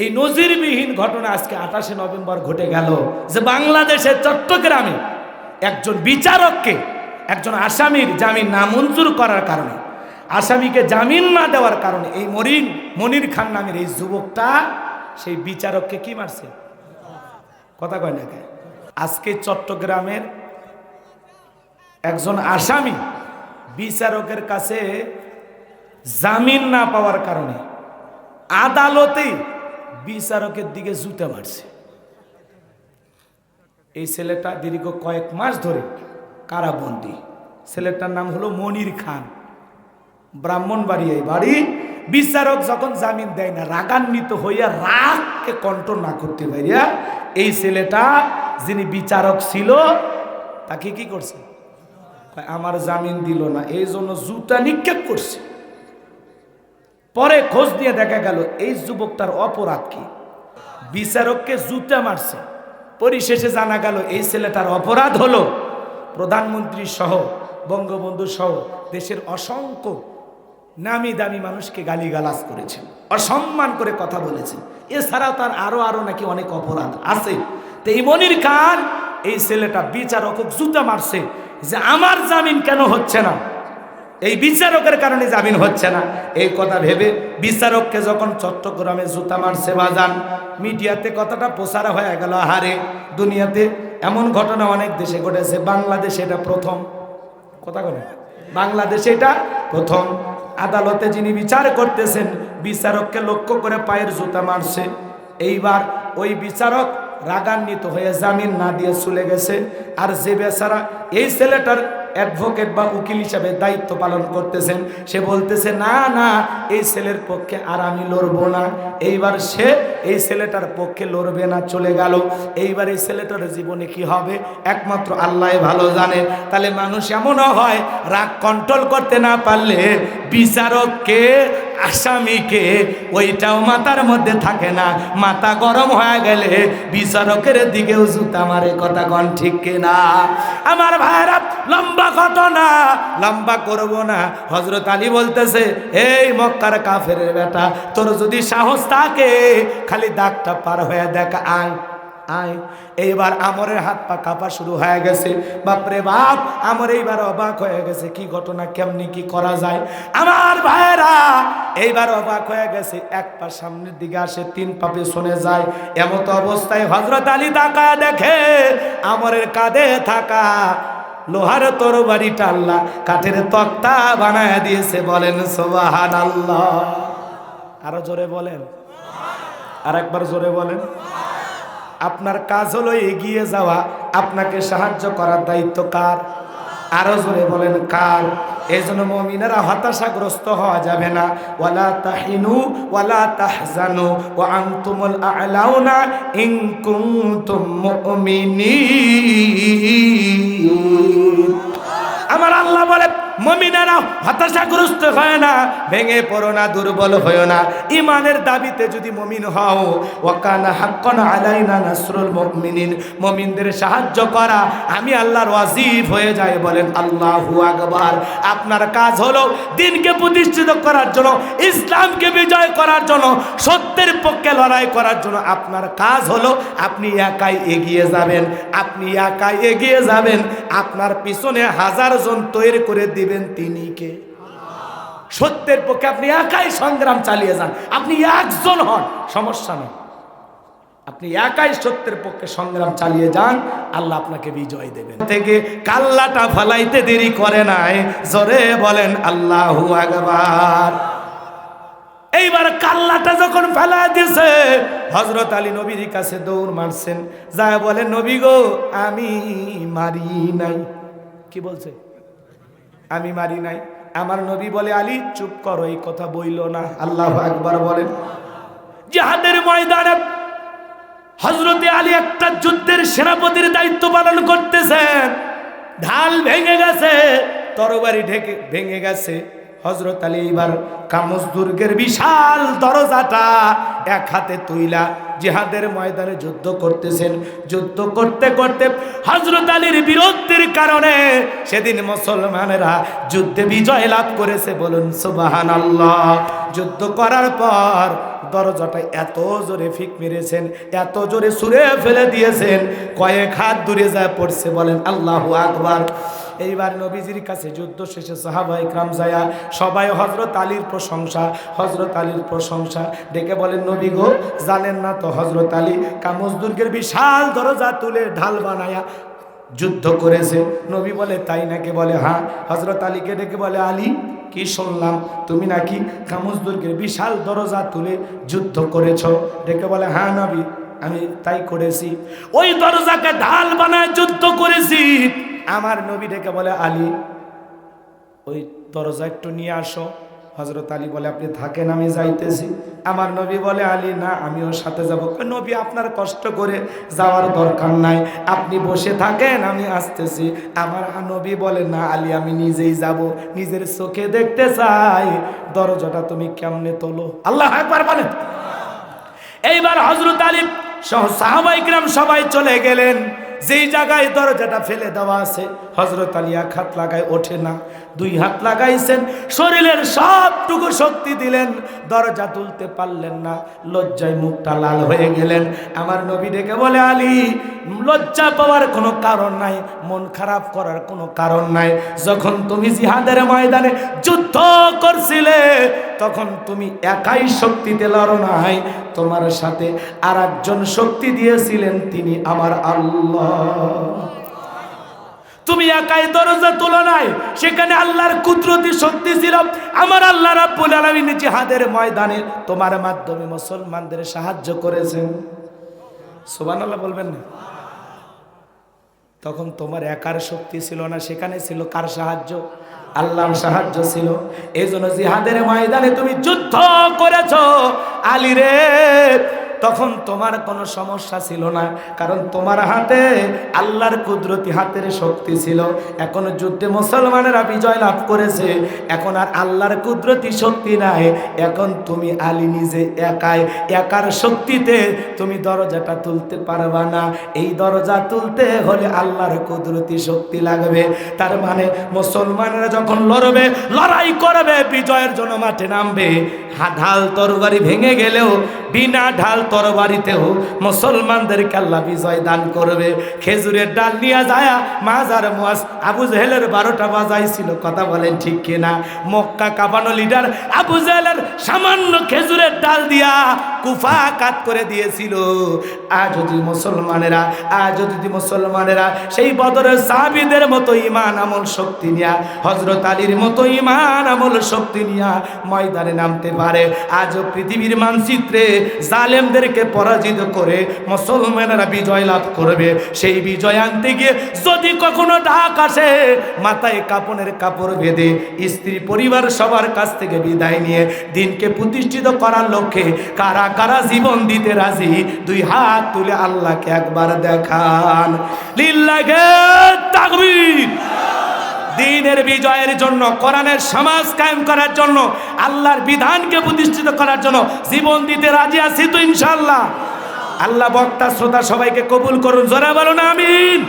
এই নজিরবিহীন ঘটনা আজকে আঠাশে নভেম্বর ঘটে গেল যে বাংলাদেশের চট্টগ্রামে একজন বিচারককে, একজন আসামির জামিন নামঞ্জুর করার কারণে, আসামিকে জামিন না দেওয়ার কারণে এই মরিন, মনির খান নামের এই যুবকটা সেই বিচারককে কি মারছে কথা কয় না কে? আজকে চট্টগ্রামের একজন আসামি বিচারকের কাছে জামিন না পাওয়ার কারণে আদালতে বিচারকের দিকে জুতে মারছে। এই ছেলেটা দীর্ঘ কয়েক মাস ধরে কারাবন্দি। ছেলেটার নাম হলো মনির খান। ব্রাহ্মণবাড়িয়ায় বাড়ি। বিচারক যখন জামিন দেয় না, রাগান্বিত হইয়া রাগকে কন্ট্রোল না করতে পারিয়া এই ছেলেটা যিনি বিচারক ছিল, তাকে কি করছে? আমার জামিন দিল না। এই জন্য জুতা নিক্ষেপ করছে। পরে খোঁজ দিয়ে দেখা গেল, এই যুবকটার অপরাধ কি? বিচারককে জুতা মারছে। পরিশেষে জানা গেল, এই ছেলেটার অপরাধ হলো প্রধানমন্ত্রী সহ, বঙ্গবন্ধু সহ দেশের অসংখ্য নামি দামি মানুষকে গালিগালাজ করেছেন অসম্মান করে কথা বলেছেন এছাড়াও তার আরও আরও নাকি অনেক অপরাধ আছে। তো এই মনির খান, এই ছেলেটা বিচারক জুতা মারছে যে আমার জামিন কেন হচ্ছে না? এই বিচারকের কারণে জামিন হচ্ছে না। এই কথা ভেবে বিচারককে যখন চট্টগ্রামে জুতা মারছে বাজান, মিডিয়াতে কথাটা প্রচার হয়ে গেল হারে দুনিয়াতে এমন ঘটনা অনেক দেশে ঘটেছে, বাংলাদেশে এটা প্রথম। কথা বলে বাংলাদেশে এটা প্রথম। আদালতে যিনি বিচার করতেছেন, বিচারককে লক্ষ্য করে পায়ের জুতা মারছে। এইবার ওই বিচারক রাগান্বিত হয়ে জামিন না দিয়ে চলে গেছে। আর যে বেচারা এই ছেলেটার অ্যাডভোকেট বা উকিল হিসাবে দায়িত্ব পালন করতেছেন। সে বলতেছে, না না, এই ছেলের পক্ষে আর আমি লড়বো না। এইবার সে এই ছেলেটার পক্ষে লড়বে না, চলে গেল। এইবার এই ছেলেটার জীবনে কি হবে? একমাত্র আল্লাহ ভালো জানে। তাহলে মানুষ এমনও হয়, রাগ কন্ট্রোল করতে না পারলে বিচারককে আসামিকে ওইটাও মাথার মধ্যে থাকে না। মাথা গরম হয়ে গেলে বিচারকের দিকেও জুতা মারে, কথা কন ঠিক কিনা? আমার ভাইরা লম্বা ঘটনা। লম্বা করব না। হজরত আলী বলতেছে, এই মক্কার কাফের বেটা, তোর যদি সাহস থাকে, খালি দাগটা পার হয়ে দেখ, আয় আয়। এইবার আমরের হাত পা কাঁপা শুরু হয়ে গেছে। বাপরে বাপ, আমার এইবার অবাক হয়ে গেছে, কি ঘটনা, কেমনি কি করা যায়? আমার ভাইয়েরা এইবার অবাক হয়ে গেছে, এক পা সামনের দিকে আসে, তিন পা পেছনে যায়। এমত অবস্থায় হজরত আলী তাকায় দেখে, আমরের কাঁধে থাকা লোহার তরবারি টাল্লা কাঠের তক্তা বানায় দিয়েছে, বলেন সোবাহান আল্লাহ আরও জোরে বলেন। আর একবার জোরে বলেন। আপনার কাজ হলো এগিয়ে যাওয়া, আপনাকে সাহায্য করার দায়িত্ব কার? আরও জোরে বলেন, কার? এই জন্য মমিনারা হতাশাগ্রস্ত হওয়া যাবে না। ওয়ালা তাহিনু, ওয়ালা তাহজানু ও আন্তুমুল আ'লাউনা ইনকুম মুমিনিন। আমার আল্লাহ বলে মমিনারা হতাশাগ্রস্ত হয় না, ভেঙে পড়ো না, দুর্বল হয় না। ইমানের দাবিতে যদি মমিন হও, ওয়াকানা হাক্কান আলাইনা নাসরুল মুমিনিন, মমিনদের সাহায্য করা, আমি আল্লাহর ওয়াজিব হয়ে যায় বলেন আল্লাহু আকবার। আপনার কাজ হলো দিনকে প্রতিষ্ঠিত করার জন্য, ইসলামকে বিজয় করার জন্য, সত্যের পক্ষে লড়াই করার জন্য আপনার কাজ হলো আপনি একাই এগিয়ে যাবেন। আপনি একাই এগিয়ে যাবেন, আপনার পিছনে হাজার জন তৈরি করে দিবেন তিনি কে? সত্যের পক্ষে আপনি একাই সংগ্রাম চালিয়ে যান। আপনি একজন হন, সমস্যা নেই। আপনি একাই সত্যের পক্ষে সংগ্রাম চালিয়ে যান, আল্লাহ আপনাকে বিজয় দেবেন। থেকে কাল্লাটা ফালাইতে দেরি করে নাই। জোরে বলেন, আল্লাহু আকবার। এইবার কাল্লাটা যখন ফেলা দিয়েছে হজরত আলী নবীর কাছে দৌড় মারছেন। যা বলে, নবী গো, আমি মারি নাই। কি বলছে? আমি মারি নাই। আমার নবী বলে, আলী, চুপ করো, এই কথা বইল না। আল্লাহ একবার বলেন। জিহাদের ময়দানে হজরতে আলী একটা যুদ্ধের সেনাপতির দায়িত্ব পালন করতেছেন। ঢাল ভেঙে গেছে, তরবারি ঢেকে ভেঙে গেছে। হজরত আলী এবার কামস দুর্গের বিশাল দরজাটা এক হাতে তুইলা জিহাদের ময়দানে যুদ্ধ করতেছেন। যুদ্ধ করতে করতে হজরত আলীর বীরত্বের কারণে সেদিন মুসলমানেরা যুদ্ধে বিজয় লাভ করেছে। বলুন সুবাহান আল্লাহ যুদ্ধ করার পর দরজাটা এত জোরে ফিক মেরেছেন, এত জোরে সুরে ফেলে দিয়েছেন, কয়েক হাত দূরে যায় পড়ছে। বলেন, আল্লাহ আকবার। এইবার নবীজির কাছে যুদ্ধ শেষে সাহাবা ইকরাম যায়া সবাই হজরত আলীর প্রশংসা হজরত আলীর প্রশংসা ডেকে বলেন, নবী গো, জানেন না তো হজরত আলী? কামজ দুর্গের বিশাল দরজা তুলে ঢাল বানায়া যুদ্ধ করেছে। নবী বলে, তাই নাকি? বলে হ্যাঁ। হজরত আলীকে ডেকে বলে, আলী, কি শুনলাম? তুমি নাকি কামজ দুর্গের বিশাল দরজা তুলে যুদ্ধ করেছ? ডেকে বলে হ্যাঁ নবী, আমি তাই করেছি। ওই দরজাকে ঢাল বানায় যুদ্ধ করেছি। আমার নবী ডেকে বলে, আলী, ওই দরজা একটু নিয়ে আসো। হজরত আলী বলে, আপনি থাকেন, আমি যাইতেছি। আমার নবী বলে, আলী, না, আমিও সাথে যাব। নবী, আপনার কষ্ট করে যাওয়ার দরকার নাই। আপনি বসে থাকেন, আমি আসতেছি। আমার নবী বলে, না, আলী, আমি নিজেই যাব। নিজের চোখে দেখতে চাই। দরজাটা তুমি কেমনে তোলো? আল্লাহ একবার বলেন। এইবার হজরত আলী সহ সাহাবাইকরাম সবাই চলে গেলেন। যেই জায়গায় দরজাটা ফেলে দেওয়া আছে হজরত আলিয়া খাত লাগায় ওঠে না। দুই হাত লাগাইছেন, শরীরের সবটুকু শক্তি দিলেন, দরজা তুলতে পারলেন না, লজ্জায় মুখটা লাল হয়ে গেলেন। আমার নবী ডেকে বলে, আলী, লজ্জা পাওয়ার কোনো কারণ নাই, মন খারাপ করার কোনো কারণ নাই। যখন তুমি জিহাদের ময়দানে যুদ্ধ করছিলে, তখন তুমি একাই শক্তিতে লড়ো নাই। তোমার সাথে আর একজন শক্তি দিয়েছিলেন, তিনি আমার আল্লাহ। তুমি একাই দরজা তোলো নাই। সেখানে আল্লাহর কুদরতি শক্তি ছিল। আমার আল্লাহ রাব্বুল আলামিন জিহাদের ময়দানে তোমার মাধ্যমে মুসলমানদের সাহায্য করেছেন। সুবহানাল্লাহ বলবেন না? তখন তোমার একার শক্তি ছিল না, সেখানে ছিল কার সাহায্য? আল্লাহর সাহায্য ছিল। এই জন্য জিহাদের ময়দানে তুমি যুদ্ধ করেছ। আলী রে তখন তোমার কোনো সমস্যা ছিল না, কারণ তোমার হাতে আল্লাহর কুদরতি হাতের শক্তি ছিল। এখন যুদ্ধে মুসলমানেরা বিজয় লাভ করেছে, এখন আর আল্লাহর কুদরতি শক্তি নাই। এখন তুমি আলী নিজে একাই, একার শক্তিতে তুমি দরজাটা তুলতে পারবা না। এই দরজা তুলতে হলে আল্লাহর কুদরতি শক্তি লাগবে। তার মানে মুসলমানেরা যখন লড়বে, লড়াই করবে, বিজয়ের জন্য মাঠে নামবে ঢাল তরবারি ভেঙে গেলেও, বিনা ঢাল তরবারিতেও মুসলমানদেরকে আল্লাহ বিজয় দান করবে। খেজুরের ডাল নিয়ে যায় মাজার মোয়াজ আবু জেহেলের বারোটা বাজাইছিল, কথা বলেন ঠিক কিনা? মক্কা কাবানো লিডার আবু জেহেলের সামান্য খেজুরের ডাল দিয়া কুফা কাত করে দিয়েছিল। আজ যদি মুসলমানেরা আজ যদি মুসলমানেরা সেই বদরের সাহাবিদের মতো ইমান আমল শক্তি নিয়া হজরত আলীর মতো ইমান আমল শক্তি নিয়া ময়দানে নামতে পারে। আজও পৃথিবীর মানচিত্রে জালেমদেরকে পরাজিত করে মুসলমানেরা বিজয় লাভ করবে। সেই বিজয় আনতে গিয়ে যদি কখনো ডাক আসে, মাথায় কাপনের কাপড় বেঁধে স্ত্রী পরিবার সবার কাছ থেকে বিদায় নিয়ে দিনকে প্রতিষ্ঠিত করার লক্ষ্যে কারা কারা জীবন দিতে রাজি, দুই হাত তুলে আল্লাহকে একবার দেখান। তাকবীর দিনের বিজয়ের জন্য, কোরআনের সমাজ কায়েম করার জন্য, আল্লাহর বিধানকে প্রতিষ্ঠিত করার জন্য জীবন দিতে রাজি আছি তো ইনশাল্লাহ আল্লাহ বক্তা, শ্রোতা সবাইকে কবুল করুন, জোরা বলুন, আমিন।